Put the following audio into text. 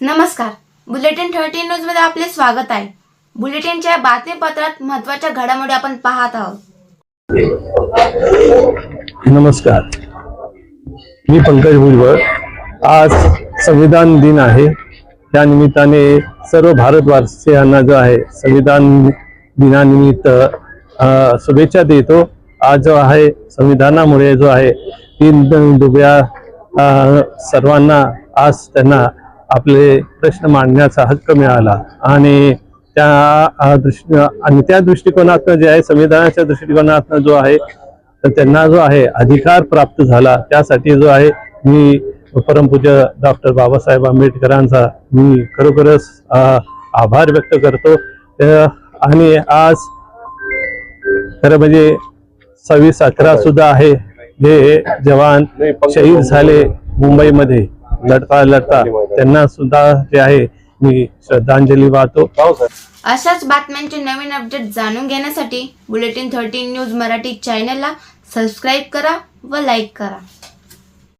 नमस्कार. Bulletin thirteen न्यूजमध्ये आपले स्वागत आहे. बुलेटिनच्या बातमीपत्रात महत्त्वाच्या घडामोडी आपण पाहत आहोत. नमस्कार. मी पंकज भुजबळ. आज संविधान दिन आहे. त्या निमित्ताने सर्व भारतवासियांना जो आहे संविधान दिनानिमित्त शुभेच्छा देतो. आज जो आहे संविधानामुळे जो आहे तीन दुबळ्या सर्वांना आज त्यांना आपले प्रश्न मांडण्याचा हक्क मिळाला. आणि त्या दृष्टी आणि त्या दृष्टिकोनातनं जे आहे संविधानाच्या दृष्टिकोनातनं जो आहे तर त्यांना जो आहे अधिकार प्राप्त झाला. त्यासाठी जो आहे मी परमपूज्य डॉक्टर बाबासाहेब आंबेडकरांचा मी खरोखरच आभार व्यक्त करतो. आणि आज खरं म्हणजे सव्वीस अकरा सुद्धा आहे. जे जवान शहीद झाले मुंबईमध्ये. लढता लढता त्यांना सुद्धा जे आहे मी श्रद्धांजली वाहतो. अशाच बातम्यांचे नवीन अपडेट जाणून घेण्यासाठी बुलेटिन थर्टी न्यूज मराठी चॅनलला सबस्क्राईब करा व लाईक करा.